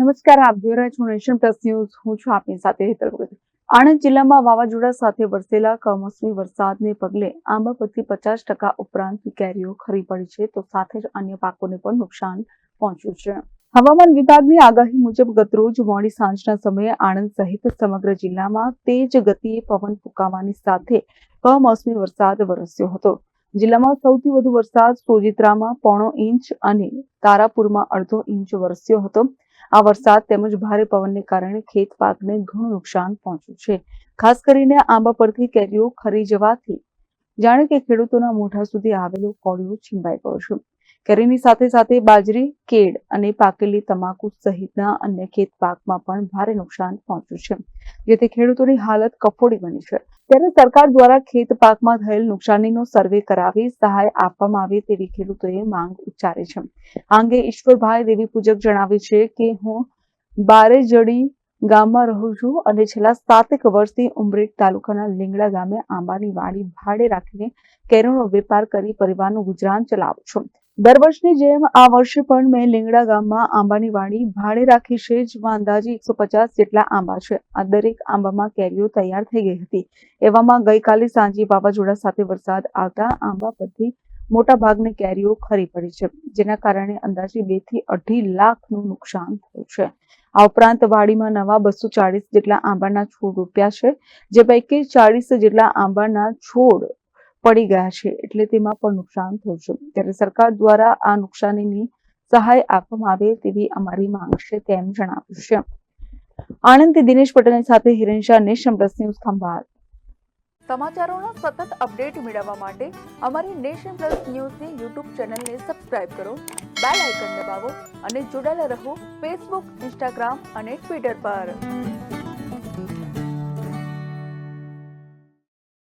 નમસ્કાર, આપ જોઈ રહ્યા છો નેશન પ્લસ ન્યૂઝ. હું છું આપની સાથે હેતલ આણંદ જિલ્લામાં વાવાઝોડા સાથે વરસેલા કમોસમી વરસાદને પગલે આંબા પરથી પચાસ ટકા ઉપરાંત કેરીઓ ખરી પડી છે, તો સાથે જ અન્ય પાકોને પણ નુકસાન પહોંચ્યું છે. હવામાન વિભાગની આગાહી મુજબ ગતરોજ મોડી સાંજના સમયે આણંદ સહિત સમગ્ર જિલ્લામાં તેજ ગતિએ પવન ફૂંકાવાની સાથે કમોસમી વરસાદ વરસ્યો હતો. જિલ્લામાં સૌથી વધુ વરસાદ સોજિત્રામાં પોણો ઇંચ અને તારાપુરમાં અડધો ઇંચ વરસ્યો હતો. આ વરસાદ તેમજ ભારે પવનને કારણે ખેત પાકને ઘણું નુકસાન પહોંચ્યું છે. ખાસ કરીને આંબા પરથી કેરીઓ ખરી જવાથી. જાણે કે ખેડૂતોના મોઢા સુધી આવેલો કોળિયો છીનવાઈ ગયો છે. કેરીની સાથે સાથે બાજરી, કેળ અને પાકેલી તમાકુ સહિતના અન્ય ખેત પાકમાં પણ ભારે નુકસાન પહોંચ્યું છે. જેથી ખેડૂતોની હાલત કફોડી બની છે. ત્યારે સરકાર દ્વારા ખેત પાકમાં થયેલ નુકસાનીનો સર્વે કરાવી સહાય આપવામાં આવે તેવી ખેડૂતોએ માંગ ઉચ્ચારી છે. અંગે ઈશ્વરભાઈ દેવી પૂજક જણાવે છે કે, હું બારેજડી ગામમાં રહું છું અને છેલ્લા સાતેક વર્ષથી ઉમરેઠ તાલુકાના લીંગડા ગામે આંબાની વાડી ભાડે રાખીને કેરીનો વેપાર કરી પરિવારનું ગુજરાન ચલાવું છું. દર વર્ષની જેમ આ વર્ષે પણ મેં લીંગડા ગામમાં આંબાની વાડી ભાડે રાખી છે. જેમાં અંદાજે એકસો પચાસ જેટલા આંબા છે. આ દરેક આંબામાં કેરીઓ તૈયાર થઈ ગઈ હતી. એવામાં ગઈકાલે સાંજે વાવાઝોડા સાથે વરસાદ આવતા આંબા પરથી મોટા ભાગની કેરીઓ ખરી પડી છે, જેના કારણે અંદાજે બેથી અઢી લાખનું નુકસાન થયું છે. આ ઉપરાંત વાડીમાં નવા બસો ચાળીસ જેટલા આંબાના છોડ રોપ્યા છે, જે પૈકી ચાળીસ જેટલા આંબાના છોડ પડી ગયા છે એટલે તેમાં પણ નુકસાન થયું છે ત્યારે સરકાર દ્વારા આ નુકસાનીની સહાય આપવામાં આવે તેવી અમારી માંગ છે તેમ જણાવ્યું છે. આણંદથી દિનેશ પટેલની સાથે Hiren Shah Nation Plus News Khambhat. સમાચારોના સતત અપડેટ મેળવવા માટે અમારી નેશન પ્લસ ન્યૂઝની યુટ્યુબ ચેનલને સબસ્ક્રાઇબ કરો, બેલ આઇકન દબાવો અને જોડાયેલા રહો ફેસબુક, ઇન્સ્ટાગ્રામ અને ટ્વિટર પર.